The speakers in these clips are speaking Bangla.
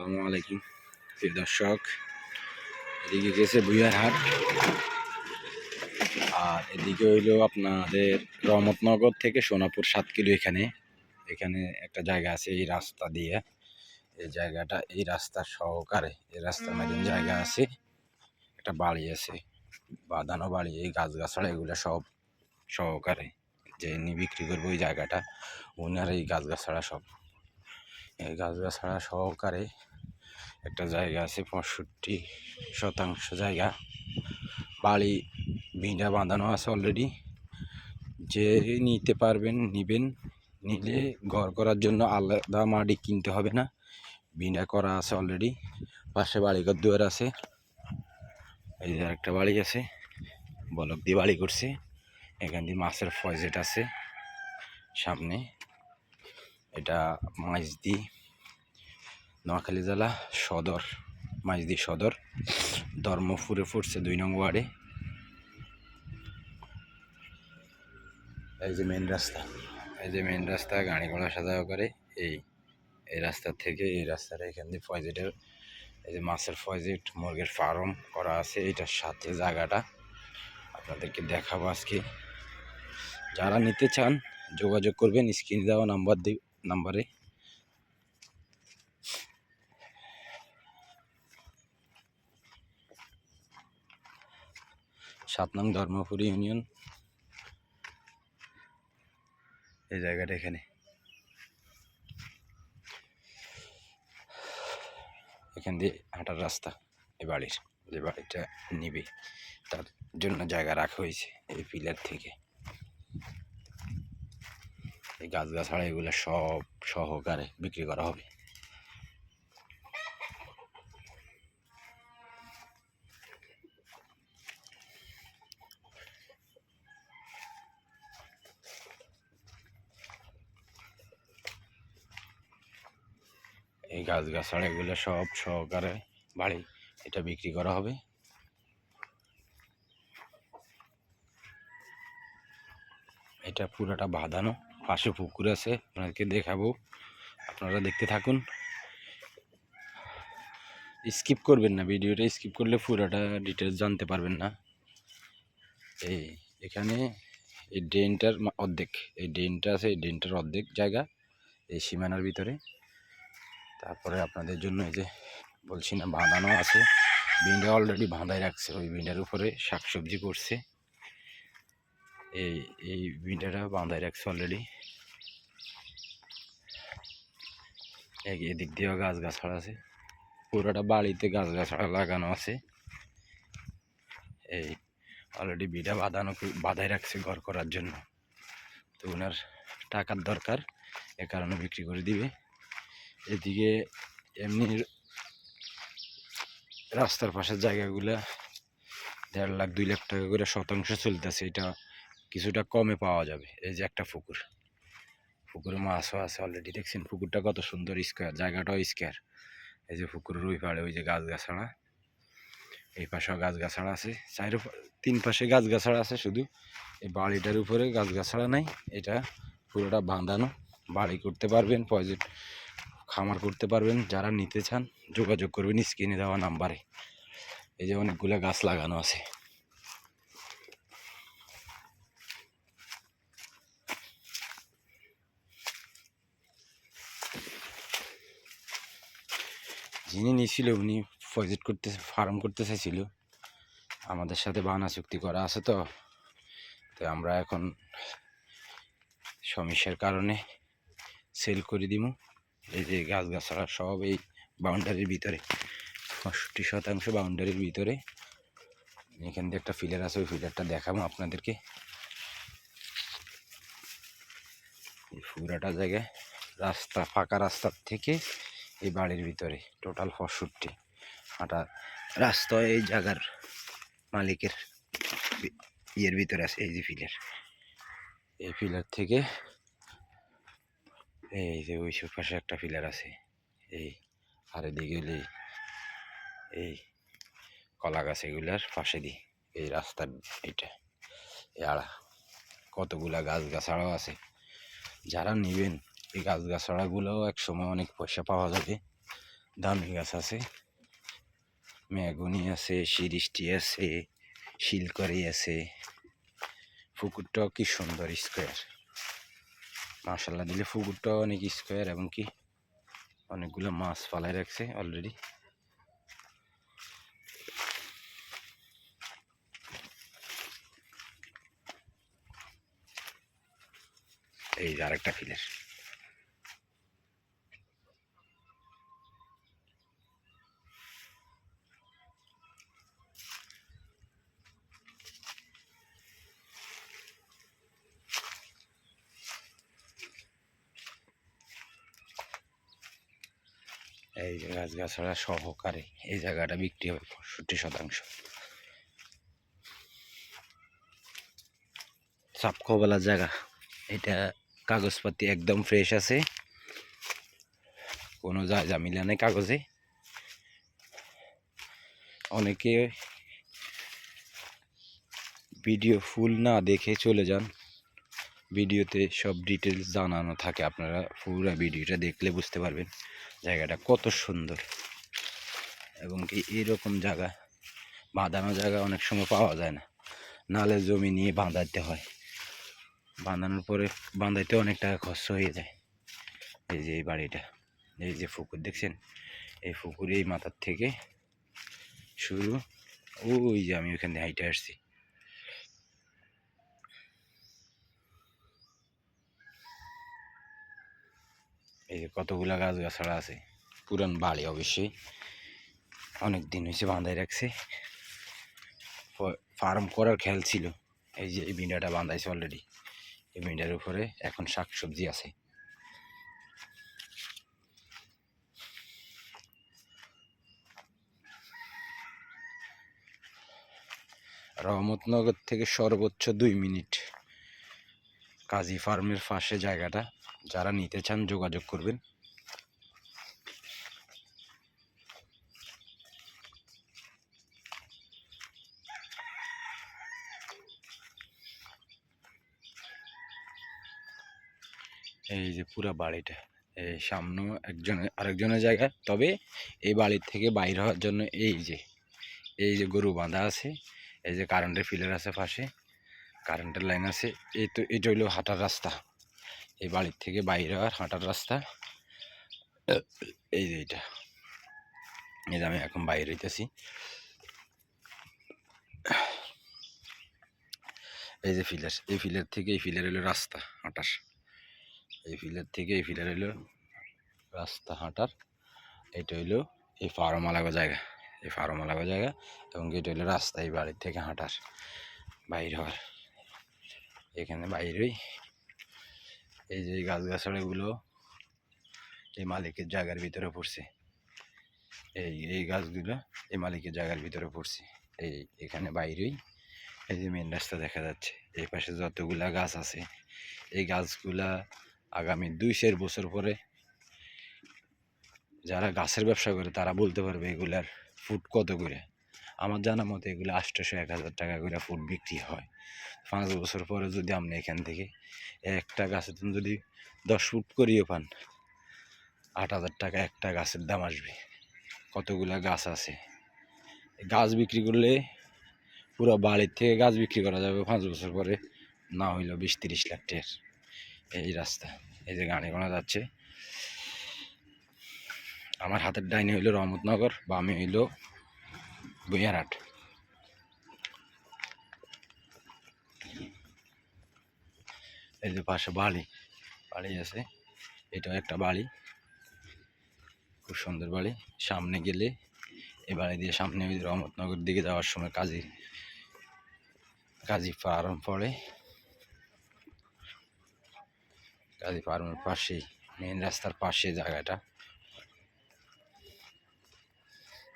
আসসালামু আলাইকুম। প্রিয় দর্শক, এদিকে গেছে বুইয়ার হাট। আর এদিকে হইল আপনাদের রহমতনগর থেকে সোনাপুর সাত কিলো এখানে। এখানে একটা জায়গা আছে এই রাস্তা দিয়ে। এই জায়গাটা এই রাস্তার সহকারে, এই রাস্তার মধ্যে জায়গা আছে। একটা বাড়ি আছে, বাঁধানো বাড়ি, এই গাছ গাছড়া এগুলো সব সহকারে। যে নি বিক্রি করব ওই জায়গাটা, ওনার এই গাছ গাছড়া সব। এই গাছ গাছড়া সহকারে একটা জায়গা আছে, পঁয়ষট্টি শতাংশ জায়গা। বাড়ি ভিঁড়া বাঁধানো আছে অলরেডি যে নিতে পারবেন, নিবেন, নিলে ঘর করার জন্য আলাদা মাটি কিনতে হবে না। ভিঁড়া করা আছে অলরেডি পাশে বাড়িঘর দুয়ার আছে। এই যে একটা বাড়ি আছে, বলক দিয়ে বাড়ি করছে। এখান দিয়ে মাছের ফয়েজেট আছে, সামনে। এটা মাইজদি নোয়াখালী জেলা সদর, মাইজদি সদর, ধর্মপুরে পড়ছে দুই নং ওয়ার্ডে। এই যে মেন রাস্তা, এই যে মেন রাস্তা, গাড়ি ঘোড়া সাজাও করে, এই এই রাস্তা থেকে এই রাস্তাটা এখান দিয়ে ফয়েজেটের এই যে মাছের ফয়েজেট, মুরগের ফার্ম করা আছে, এটার সাথে জায়গাটা আপনাদেরকে দেখাবো আজকে। যারা নিতে চান, যোগাযোগ করবেন, স্ক্রিনে দেওয়া নাম্বার দি, নাম্বারে। সাত নং ধর্মপুর ইউনিয়ন। এই জায়গাটা এখানে। এখান দিয়ে হাঁটার রাস্তা, এই বাড়ির। যে বাড়িটা নিবে, তার জন্য জায়গা রাখা হয়েছে এই পিলার থেকে। এই গাছ গাছাড়া এগুলো সব সহকারে বিক্রি করা হবে এই গাছ গাছাড়া এগুলো সব সহকারে বাড়ি এটা বিক্রি করা হবে। এটা পুরোটা বাঁধানো, পাশে পুকুর আছে, আপনাদেরকে দেখাবো। আপনারা দেখতে থাকুন। স্কিপ করবেন না, ভিডিওটা স্কিপ করলে পুরোটা ডিটেলস জানতে পারবেন না। এই, এখানে এই ড্রেনটার অর্ধেক, এই ড্রেনটা আছে, এই ড্রেনটার অর্ধেক জায়গা, এই সীমানার ভিতরে। তারপরে আপনাদের জন্য এই যে বলছি না, বাঁধানো আছে। বিনটা অলরেডি বাঁধাই রাখছে, ওই বিনটার উপরে শাকসবজি করছে। এই এই বিনটা বাঁধাই রাখছে অলরেডি এদিক দিয়েও গাছ গাছড়া আছে। পুরোটা বাড়িতে গাছ গাছড়া লাগানো আছে। এই অলরেডি বিটা বাঁধানো, বাঁধাই রাখছে ঘর করার জন্য। তো ওনার টাকার দরকার, এ কারণে বিক্রি করে দিবে। এদিকে এমনি রাস্তার পাশের জায়গাগুলা দেড় লাখ, দুই লাখ টাকা করে শতাংশ চলতেছে। এটা কিছুটা কমে পাওয়া যাবে। এই যে একটা পুকুর। পুকুরে মাছও আছে অলরেডি দেখছেন? পুকুরটা কত সুন্দর স্কোয়ার জায়গাটাও স্কোয়ার এই যে পুকুরের ওই পাড়ে ওই যে গাছ গাছাড়া এই পাশেও গাছ গাছাড়া আছে চার তিন পাশে গাছ গাছাড়া আছে শুধু। এই বাড়িটার উপরে গাছ গাছাড়া নাই। এটা পুরোটা বাঁধানো। বাড়ি করতে পারবেন পয়জেট খামার করতে পারবেন। যারা নিতে চান, যোগাযোগ করবেন স্ক্রিনে দেওয়া নাম্বারে। এই যে অনেকগুলো গাছ লাগানো আছে। যিনি নিয়েছিল উনি প্রজেক্ট করতে ফার্ম করতে চাইছিল। আমাদের সাথে বানা চুক্তি করা আছে তো। তো আমরা এখন সমস্যার কারণে সেল করে দিব এই যে গাছ গাছড়া সব এই বাউন্ডারির ভিতরে। পঁয়ষট্টি শতাংশ বাউন্ডারির ভিতরে। এখান দিয়ে একটা ফিলার আছে, ওই ফিলারটা দেখাবো আপনাদেরকে। এই পুরাটা জায়গায় রাস্তা, ফাঁকা রাস্তার থেকে এই বাড়ির ভিতরে টোটাল পঁয়ষট্টি। হাঁটা রাস্তা এই জায়গার মালিকের ইয়ের ভিতরে আছে, এই যে ফিলার এই ফিলার থেকে এই যে ওই পাশে একটা ফিলার আছে, এই আর এদিকে হলে এই কলা গাছ এগুলার পাশে দি, এই রাস্তার এটা এই কতগুলা গাছ গাছাড়াও আছে। যারা নেবেন, এই গাছ গাছাড়াগুলোও এক সময় অনেক পয়সা পাওয়া যাবে। দামি গাছ আছে। মেগুনি আছে, শিরিষ্টি আছে, শিলকরি আছে। পুকুরটাও কি সুন্দর স্কোয়ার মার্শাল্লাহ দিলে পুকুরটা অনেক স্কোয়ার এবং কি অনেকগুলো মাছ ফালাই রাখছে অলরেডি এই যে আরেকটা ফিলের এই যে গাছগাছড়া সহকারে এই জায়গাটা বিক্রি হবে পঁয়ষট্টি শতাংশ। চাপকোবেলা জায়গা। এটা কাগজপাতি একদম ফ্রেশ আছে। কোনো যা ঝামেলা নেই কাগজে। অনেকে ভিডিও ফুল না দেখে চলে যান। ভিডিওতে সব ডিটেলস জানানো থাকে। আপনারা পুরো ভিডিওটা দেখলে বুঝতে পারবেন জায়গাটা কত সুন্দর। এবং কি এরকম জায়গা, বাঁধানো জায়গা অনেক সময় পাওয়া যায় না। নালে জমি নিয়ে বাঁধাতে হয়। বাঁধানোর পরে বাঁধাইতে অনেক টাকা খরচ হয়ে যায়। এই যে এই বাড়িটা, এই যে পুকুর দেখছেন? এই পুকুর এই মাথার থেকে শুরু। ওই যে আমি থেকে হাইটে আসছি। এই যে কতগুলো গাছ গাছড়া আছে, পুরান বাড়ি অবশ্যই। অনেক দিন হয়েছে বাঁধাই রাখছে। ফার্ম করার খেয়াল ছিল। এই যে এই বিন্ডাটা বাঁধাইছে অলরেডি এই বিন্ডার উপরে এখন শাক সবজি আছে। রহমতনগর থেকে সর্বোচ্চ দুই মিনিট। কাজী ফার্মের পাশে জায়গাটা। যারা নিতে চান, যোগাযোগ করবেন। এই যে পুরা বাড়িটা এই সামনেও একজনের, আরেকজনের জায়গা। তবে এই বাড়ির থেকে বাইর হওয়ার জন্য এই যে এই যে গরু বাঁধা আছে, এই যে কারেন্টের ফিলার আছে পাশে। কারেন্টের লাইন আছে, এই তো এটা হইল হাঁটার রাস্তা। এই বাড়ির থেকে বাইরে হওয়ার হাঁটার রাস্তা। এই যে এইটা। এই যে আমি এখন বাইরে হইতেছি। এই যে ফিলার, এই ফিলার থেকে, এই ফিলার হলো রাস্তা হাঁটার। এই ফিলার থেকে, এই ফিলার হলো রাস্তা হাঁটার। এটা হইল এই ফার্ম আলাগো জায়গা। এই ফার্ম আলাগো জায়গা এবং এটা হলো রাস্তা এই বাড়ির থেকে হাঁটার। বাইর হওয়ার। এখানে বাইরেই এই যে গাছ গাছাড়াগুলো এই মালিকের জায়গার ভিতরে পড়ছে। এই এই গাছগুলো এই মালিকের জায়গার ভিতরে পড়ছে। এই, এখানে বাইরেই এই যে মেন রাস্তা দেখা যাচ্ছে। এই পাশে যতগুলা গাছ আছে, এই গাছগুলা আগামী দুই চার বছর পরে যারা গাছের ব্যবসা করে তারা বলতে পারবে এগুলার ফুট কত করে। আমার জানা মতে এগুলো আটশোশো, এক হাজার টাকা করে ফুট বিক্রি হয়। পাঁচ বছর পরে যদি আপনি এখান থেকে একটা গাছের দাম যদি দশ ফুট করিয়ে পান, আট হাজার টাকা একটা গাছের দাম আসবে। কতগুলা গাছ আছে? গাছ বিক্রি করলে পুরো বাড়ির থেকে গাছ বিক্রি করা যাবে পাঁচ বছর পরে, না হইল বিশ, তিরিশ লাখ টের এই রাস্তা, এই যে গাড়ি ঘোড়া যাচ্ছে। আমার হাতের ডাইনি হইল রহমতনগর, বামে হইল বইয়ারহাট এই যে পাশে বাড়ি বাড়ি আছে। এটাও একটা বাড়ি খুব সুন্দর বাড়ি সামনে গেলে এই বাড়ি দিয়ে সামনে ওই রহমতনগর দিকে যাওয়ার সময় কাজী কাজী ফার্ম পড়ে। কাজী ফার্মের পাশেই মেন রাস্তার পাশে জায়গাটা।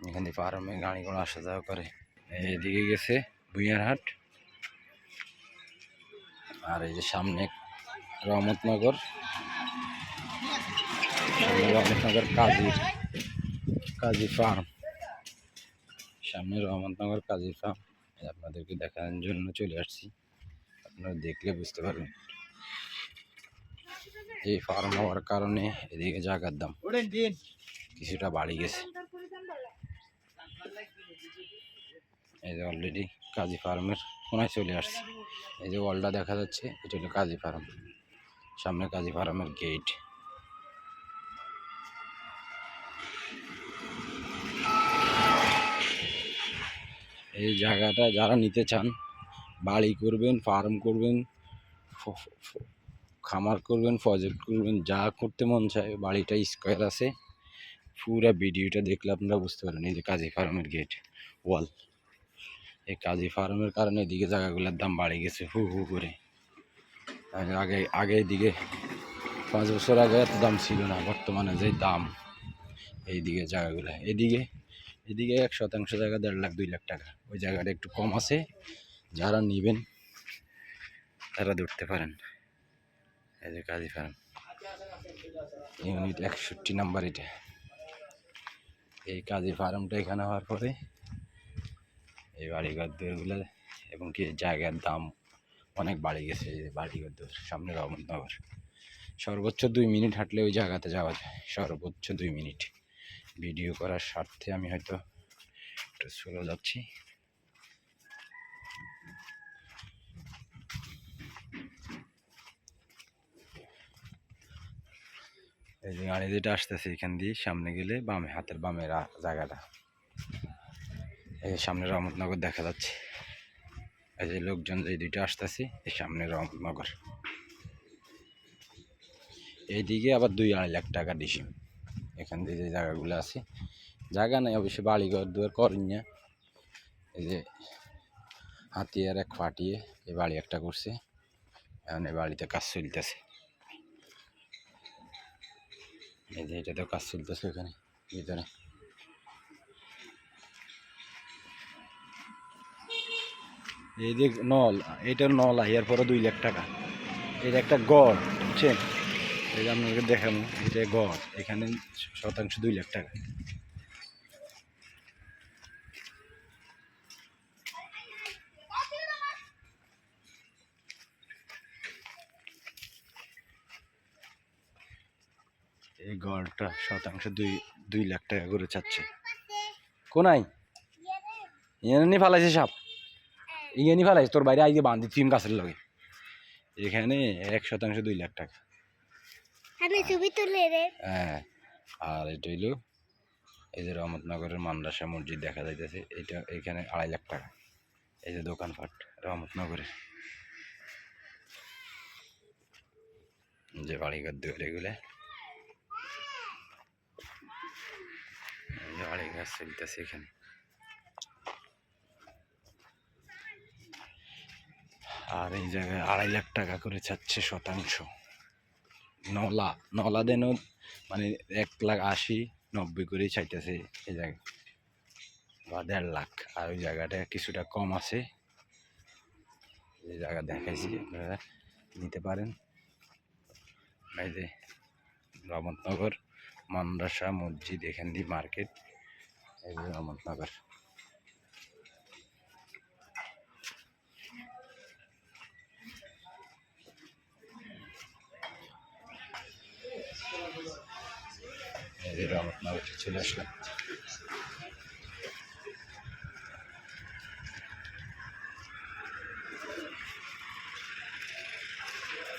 এখানে ফার্মে গাড়ি ঘোড়া আসা যাওয়া করে। এদিকে গেছে ভুইয়ারহাট আর এই যে সামনে রহমতনগর। রহমতনগর কাজী কাজী ফার্ম সামনে রহমতনগর কাজী ফার্ম আপনাদেরকে দেখানোর জন্য চলে আসছি। আপনারা দেখলে বুঝতে পারবেন। এই ফার্ম হওয়ার কারণে এদিকে জায়গার দাম কিছুটা বাড়ি গেছে। এই যে অলরেডি কাজী ফার্মের কোনায় চলে আসছে। এই যে ওয়ালটা দেখা যাচ্ছে, এটা হলো কাজী ফার্ম। সামনে কাজী ফার্মের গেট এই জায়গাটা যারা নিতে চান, বাড়ি করবেন ফার্ম করবেন খামার করবেন প্রজেক্ট করবেন, যা করতে মন চায়, বাড়িটা স্কোয়ার আছে। পুরা ভিডিওটা দেখলে আপনারা বুঝতে পারেন এই যে কাজী ফার্মের গেট ওয়াল এই কাজী ফার্মের কারণে এদিকে জায়গাগুলোর দাম বাড়ে গেছে, হু হু করে। আগে আগে এদিকে পাঁচ বছর আগে এত দাম ছিল না, বর্তমানে যে দাম এইদিকে জায়গাগুলো, এদিকে এদিকে এক শতাংশ জায়গা দেড় লাখ, দুই লাখ টাকা। ওই জায়গাটা একটু কম আছে, যারা নেবেন তারা ধরতে পারেন। এই যে কাজী ফার্ম ইউনিট একষট্টি নাম্বার এটা। এই কাজী ফার্মটা এখানে হওয়ার পরে এই বাড়িঘর দুয়ারগুলো এবং কি জায়গার দাম অনেক বাড়ে গেছে, এই বাড়িঘর দুয়ার, সামনে রহমতনগর। সর্বোচ্চ দুই মিনিট হাঁটলে ওই জায়গাতে যাওয়া যায়, সর্বোচ্চ দুই মিনিট। ভিডিও করার স্বার্থে আমি হয়তো একটু স্লো যাচ্ছি। এই যে গাড়ি যেটা আসতেছে এখান দিয়ে, সামনে গেলে বামে, হাতের বামে জায়গাটা। এই যে সামনে রহমতনগর দেখা যাচ্ছে। এই যে লোকজন এই দুইটা আসতেছে, এই সামনে রহমতনগর। এইদিকে আবার দুই আড়াই লাখ টাকা ডিসিম। এখান দিয়ে যে জায়গাগুলো আছে, জায়গা নাই অবশ্যই বাড়িঘর দুয়ার করেন না। এই যে হাতিয়ার এক ফাটিয়ে এই বাড়ি একটা করছে, এখন এই বাড়িতে কাজ চলতেছে। এই যে এটাতেও কাজ চলতেছে এখানে, ভিতরে। এই যে নল এটার নল আইয়ার পরে দুই লাখ টাকা। এটা একটা গড়, বুঝছেন? এই যে আপনাকে দেখানো এটা গড়, এখানে শতাংশ দুই লাখ টাকা। এই গড়টা শতাংশ দুই দুই লাখ টাকা করে চাচ্ছে। কোনাই ইয়ে নি ফালাইছে সাপ। ইয়ে নি তোর বাইরে আইগে বান্ধি তিন গাছের লগে। এখানে এক শতাংশ দুই লাখ টাকা। আমি ছবি তুলে রে। হ্যাঁ আর এটা হইল এই যে রহমতনগরের মান্দাসা মসজিদ দেখা যাইতেছে এটা এখানে আড়াই লাখ টাকা। এই যে দোকানপাট রহমতনগরের। যে বাড়িঘর দুয়ার এগুলো চলতেছে এখানে। আর এই জায়গায় আড়াই লাখ টাকা করে চাচ্ছে শতাংশ। নলা নলা দেন মানে এক লাখ আশি, নব্বই করেই চাইতেছে এই জায়গায়। বা দেড় লাখ। আর ওই জায়গাটা কিছুটা কম আছে। যে জায়গা দেখাইছি, আপনারা নিতে পারেন। এই যে রহমতনগর মান্দাসা মসজিদ, এখান দিয়ে মার্কেট। এই যে যে রহমতনগর চলে আসলাম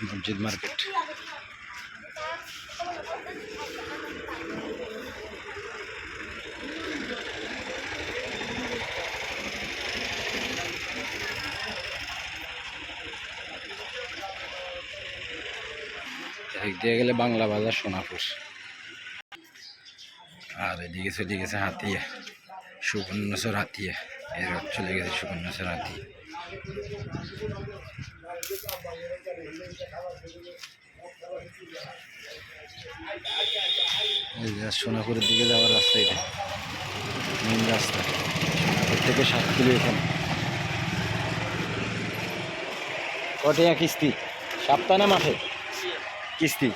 মসজিদ মার্কেট দিয়ে গেলে বাংলা বাজার সোনাপুর। আর এদিকে চলে গেছে হাতিয়া সুবর্ণচর হাতিয়া এর চলে গেছে সুবর্ণচর হাতিয়া সোনাপুরের দিকে যাওয়ার রাস্তা এটা। মেন রাস্তা। সোনাপুর থেকে সাত কিলো এখানে কটিয়া কিস্তি। সপ্তাহ না মাঠে কিস্তি।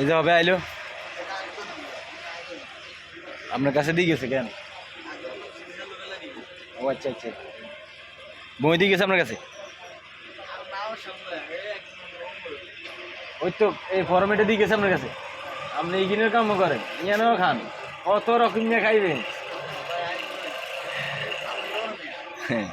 এই যে হবে আইলো। আপনার কাছে দিয়ে গেছে কেন? ও আচ্ছা আচ্ছা। বই দিয়ে গেছে আপনার কাছে? ওই তো এই ফরমেটে দিয়ে গেছে আপনার কাছে? আপনি ইগিনের কাম করেন ইয়ানেও খান। কত রকম নিয়ে খাইবেন? হ্যাঁ।